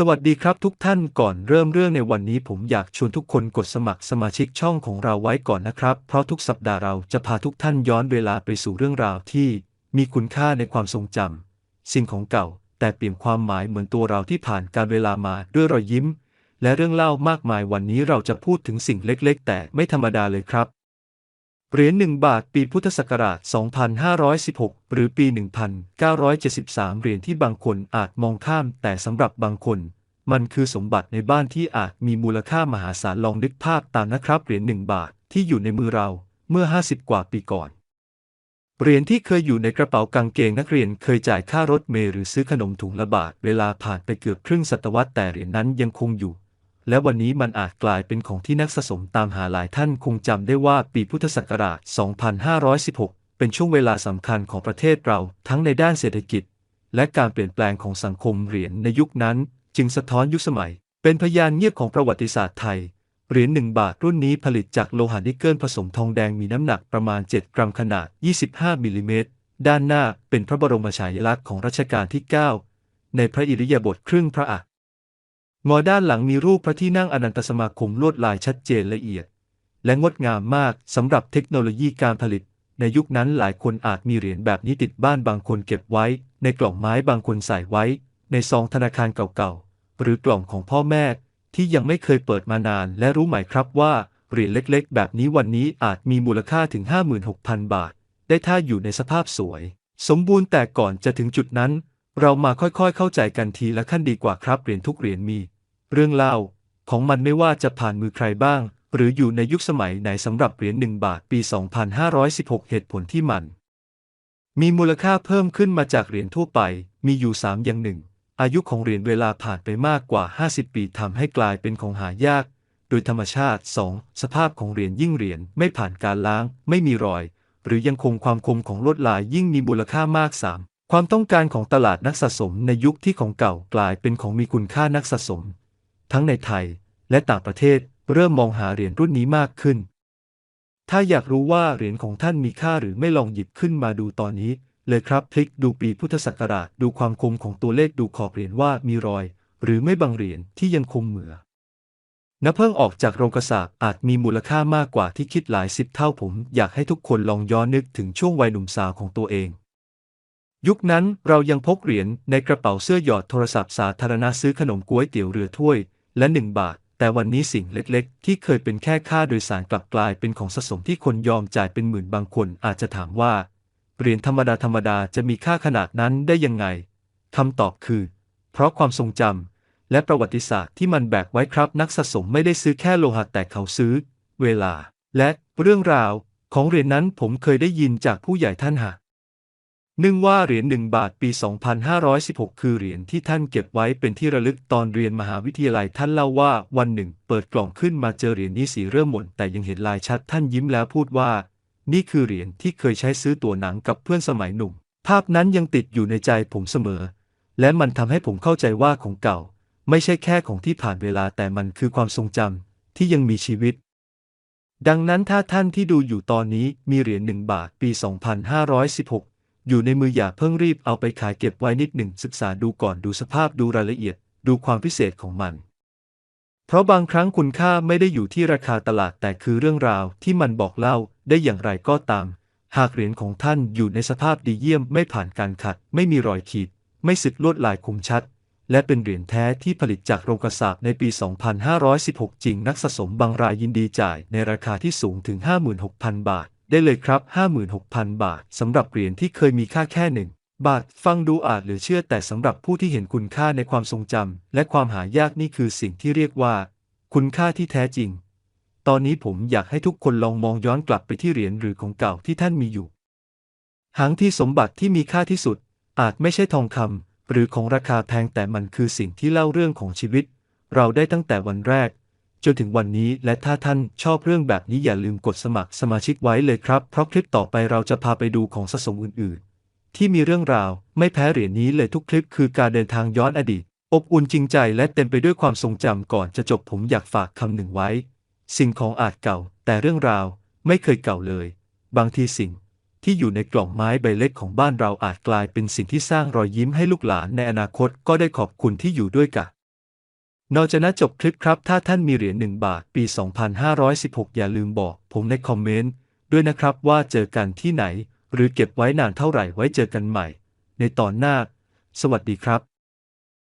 สวัสดีครับทุกท่านก่อนเริ่มเรื่องในวันนี้ผมอยากชวนทุกคนกดสมัครสมาชิกช่องของเราไว้ก่อนนะครับ เพราะทุกสัปดาห์เราจะพาทุกท่านย้อนเวลาไปสู่เรื่องราวที่มีคุณค่าในความทรงจำสิ่งของเก่า แต่เปลี่ยนความหมายเหมือนตัวเราที่ผ่านการเวลามาด้วยรอยยิ้ม และเรื่องเล่ามากมายวันนี้เราจะพูดถึงสิ่งเล็ก ๆ แต่ไม่ธรรมดาเลยครับ เหรียญ1บาทปีพุทธศักราช 2516 หรือปี 1973 เหรียญที่บางคนอาจมองข้าม แต่สำหรับบางคน มันคือสมบัติในบ้านที่อาจมีมูลค่ามหาศาลลองนึกภาพตามนะครับ เหรียญ1บาทที่อยู่ในมือเราเมื่อ 50 กว่าปีก่อน เหรียญที่เคยอยู่ในกระเป๋ากางเกงนักเรียนเคยจ่ายค่ารถเมล์หรือซื้อขนมถุงละบาทเวลาผ่านไปเกือบครึ่งศตวรรษแต่เหรียญนั้นยังคงอยู่ และวันนี้มันอาจกลายเป็นของที่นักสะสมตามหาหลายท่านคงจำได้ว่าปีพุทธศักราช 2516 เป็นช่วงเวลาสำคัญของประเทศเราทั้งในด้านเศรษฐกิจ และการเปลี่ยนแปลงของสังคมเหรียญในยุคนั้น จึงสะท้อนยุคสมัย เป็นพยานเงียบของประวัติศาสตร์ไทยเหรียญหนึ่งบาทรุ่นนี้ผลิตจากโลหะนิกเกิลผสมทองแดงมีน้ำหนักประมาณ 7 กรัมขนาด 25 มิลลิเมตร ด้านหน้าเป็นพระบรมฉายาลักษณ์ของรัชกาลที่ 9 ในพระอิริยาบถครึ่งพระอัก งอด้านหลังมีรูปพระที่นั่งอนันตสมาคมลวดลายชัดเจนละเอียด และงดงามมากสำหรับเทคโนโลยีการผลิต ในยุคนั้นหลายคนอาจมีเหรียญแบบนี้ติดบ้านบางคนเก็บไว้ ในกล่องไม้บางคนใส่ไว้ ในซองธนาคารเก่าๆ หรือกล่องของพ่อแม่ ที่ยังไม่เคยเปิดมานาน และรู้ไหมครับว่าเหรียญเล็กๆ แบบนี้วันนี้อาจมีมูลค่าถึง 56,000 บาท ได้ถ้าอยู่ในสภาพสวย สมบูรณ์แต่ก่อนจะถึงจุดนั้น เรามาค่อยๆ เข้าใจกันทีละขั้นดีกว่าครับเหรียญทุกเหรียญมี เรื่องเล่าของมันไม่ว่าจะผ่านมือใครบ้าง หรืออยู่ในยุคสมัยไหนสำหรับเหรียญหนึ่งบาทปี 2516 เหตุผลที่มัน มีมูลค่าเพิ่มขึ้นมาจากเหรียญทั่วไป มีอยู่ 3 อย่างหนึ่งอายุของเหรียญเวลาผ่านไปมากกว่า 50 ปีทำให้กลายเป็นของหายาก โดยธรรมชาติ 2. สภาพของเหรียญยิ่งเหรียญไม่ผ่านการล้าง ไม่มีรอย หรือยังคงความคมของลวดลายยิ่งมีมูลค่ามาก 3. ความต้องการของตลาดนักสะสมในยุคที่ของเก่ากลายเป็นของมีคุณค่านักสะสม ทั้งในไทยและต่างประเทศเริ่มมองหาเหรียญรุ่นนี้มากขึ้น ถ้าอยากรู้ว่าเหรียญของท่านมีค่าหรือไม่ลองหยิบขึ้นมาดูตอนนี้ เลยครับพลิกดูปีพุทธศักราชดูความคมของตัวเลขดูขอบเหรียญว่ามีรอย หรือไม่บางเหรียญที่ยังคงเหมือนับเพิ่งออกจากโรงกระสาบอาจมีมูลค่ามากกว่าที่คิดหลายสิบเท่าผม อยากให้ทุกคนลองย้อนนึกถึงช่วงวัยหนุ่มสาวของตัวเอง ยุคนั้นเรายังพกเหรียญในกระเป๋าเสื้อหยอดโทรศัพท์สาธารณะซื้อขนมก๋วยเตี๋ยวเรือถ้วย และหนึ่งบาท แต่วันนี้สิ่งเล็กๆ ที่เคยเป็นแค่ค่าโดยสารกลับกลายเป็นของสะสมที่คนยอมจ่ายเป็นหมื่นบางคนอาจจะถามว่าเหรียญธรรมดาธรรมดาจะมีค่าขนาดนั้นได้ยังไงคำตอบคือ เพราะความทรงจำและประวัติศาสตร์ที่มันแบกไว้ครับ นักสะสมไม่ได้ซื้อแค่โลหะแต่เขาซื้อ เวลา และเรื่องราวของเหรียญนั้นผมเคยได้ยินจากผู้ใหญ่ท่านหา กนึ่งว่าเหรียญหนึ่งบาทปี 2516 คือเหรียญที่ท่านเก็บไว้เป็นที่ระลึกตอนเรียนมหาวิทยาลัยท่านเล่าว่าวันหนึ่ง เปิดกล่องขึ้นมาเจอเหรียญนี้สีเริ่มหม่นแต่ยังเห็นลายชัดท่านยิ้มแล้วพูดว่า นี่คือเหรียญที่เคยใช้ซื้อตั๋วหนังกับเพื่อนสมัยหนุ่ม ภาพนั้นยังติดอยู่ในใจผมเสมอ และมันทำให้ผมเข้าใจว่าของเก่า ไม่ใช่แค่ของที่ผ่านเวลาแต่มันคือความทรงจำที่ยังมีชีวิตดังนั้นถ้าท่านที่ดูอยู่ตอนนี้มีเหรียญหนึ่งบาทปี 2516 อยู่ในมืออย่าเพิ่งรีบเอาไปขายเก็บไว้นิดหนึ่งศึกษาดูก่อนดูสภาพดูรายละเอียด ดูความพิเศษของมัน เพราะบางครั้งคุณค่าไม่ได้อยู่ที่ราคาตลาดแต่คือเรื่องราวที่มันบอกเล่าได้อย่างไรก็ตาม หากเหรียญของท่านอยู่ในสภาพดีเยี่ยมไม่ผ่านการขัด ไม่มีรอยขีด ไม่สึกลวดลายคมชัด และเป็นเหรียญแท้ที่ผลิตจากโรงกระสาบในปี 2516 จริงนักสะสมบางรายยินดีจ่ายในราคาที่สูงถึง 56,000 บาท ได้เลยครับ 56,000 บาทสำหรับเหรียญที่เคยมีค่าแค่หนึ่งบาทฟังดูอาจเหลือเชื่อแต่สำหรับผู้ที่เห็นคุณค่าในความทรงจำและความหายากนี่คือสิ่งที่เรียกว่า คุณค่าที่แท้จริง ตอนนี้ผมอยากให้ทุกคนลองมองย้อนกลับไปที่เหรียญหรือของเก่าที่ท่านมีอยู่หางที่สมบัติที่มีค่าที่สุด อาจไม่ใช่ทองคำหรือของราคาแพงแต่มันคือสิ่งที่เล่าเรื่องของชีวิต เราได้ตั้งแต่วันแรก จนถึงวันนี้และถ้าท่านชอบเรื่องแบบนี้อย่าลืมกดสมัครสมาชิกไว้เลยครับ เพราะคลิปต่อไปเราจะพาไปดูของสะสมอื่น ๆ ที่มีเรื่องราวไม่แพ้เหรียญนี้เลยทุกคลิปคือการเดินทางย้อนอดีต อบอุ่นจริงใจและเต็มไปด้วยความทรงจำก่อนจะจบผมอยากฝากคำหนึ่งไว้ สิ่งของอาจเก่า แต่เรื่องราวไม่เคยเก่าเลย บางทีสิ่งที่อยู่ในกล่องไม้ใบเล็กของบ้านเราอาจกลายเป็นสิ่งที่สร้างรอยยิ้มให้ลูกหลานในอนาคตก็ได้ขอบคุณที่อยู่ด้วยกัน นอกจากนั้นจบคลิปครับ ถ้าท่านมีเหรียญ1บาทปี 2516 อย่าลืมบอก ผมในคอมเมนต์ด้วยนะครับว่าเจอกันที่ไหน หรือเก็บไว้นานเท่าไหร่ไว้เจอกันใหม่ ในตอนหน้า สวัสดีครับ